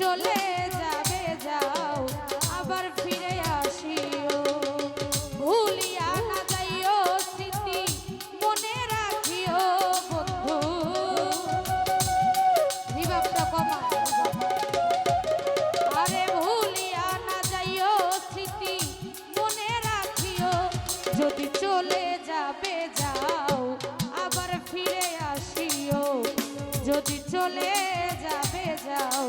চলে যাবে, যাও, আবার ফিরে আসিও। ভুলিয়া না যাইও স্মৃতি, মনে রাখিও বন্ধু। বিভাগটা কমা আরে ভুলিয়া না যাইও স্মৃতি, মনে রাখিও। যদি চলে যাবে, যাও, আবার ফিরে আসিও। যদি চলে যাবে, যাও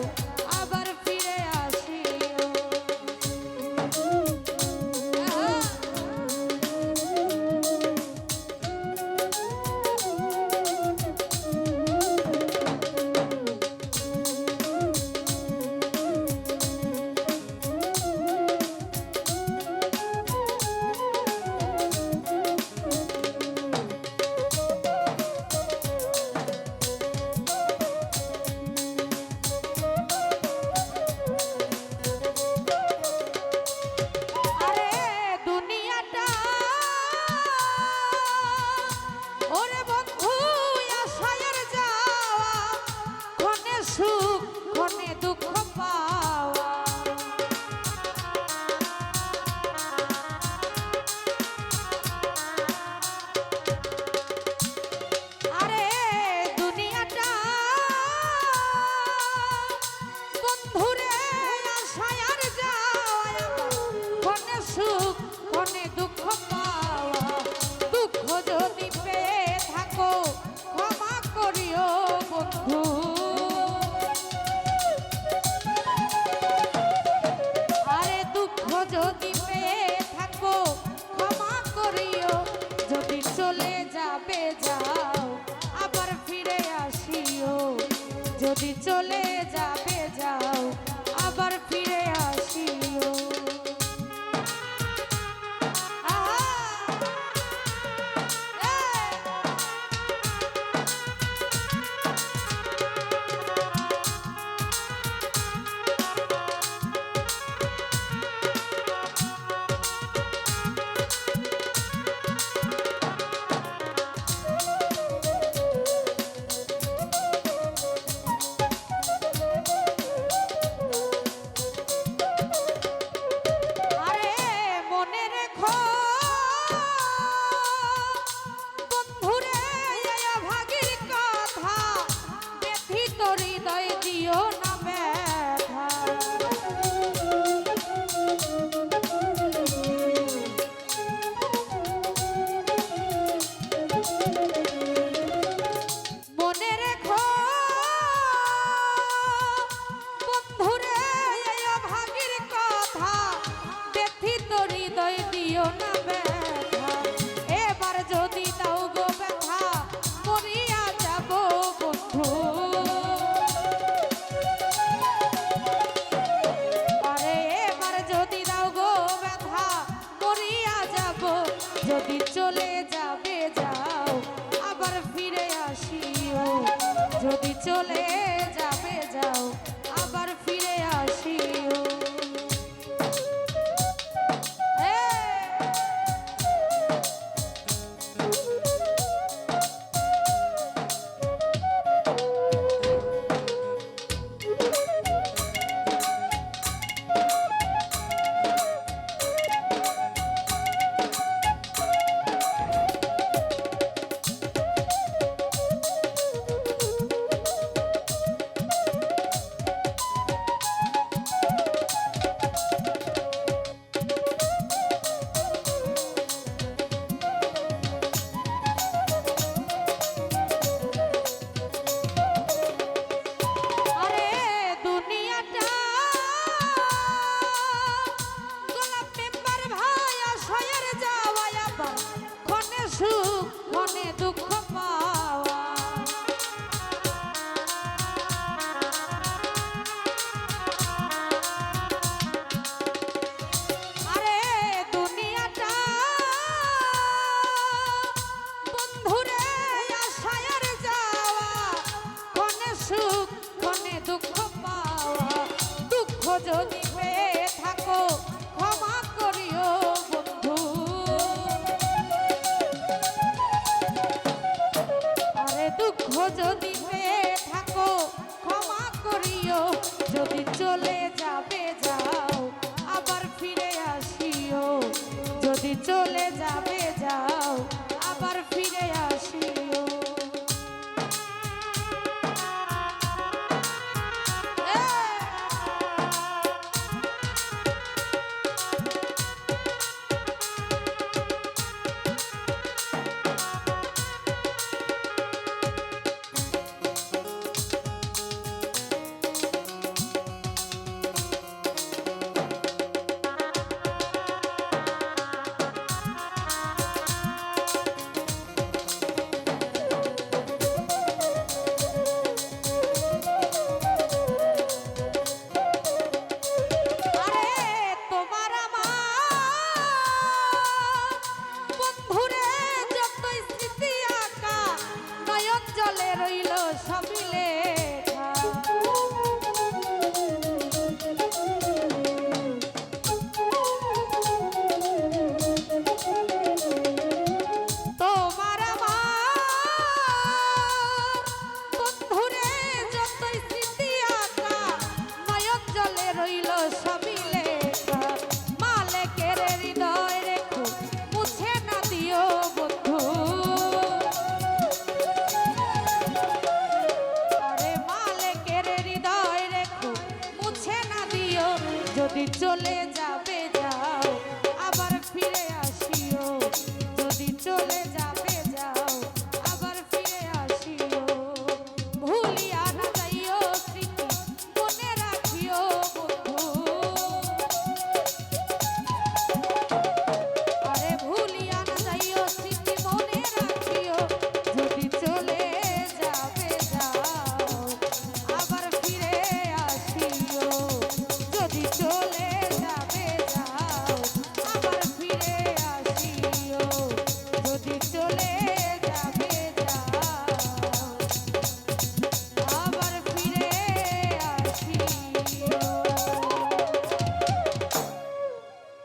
যদি পেয়ে থাকো ক্ষমা করিও বন্ধু। দুঃখ যদি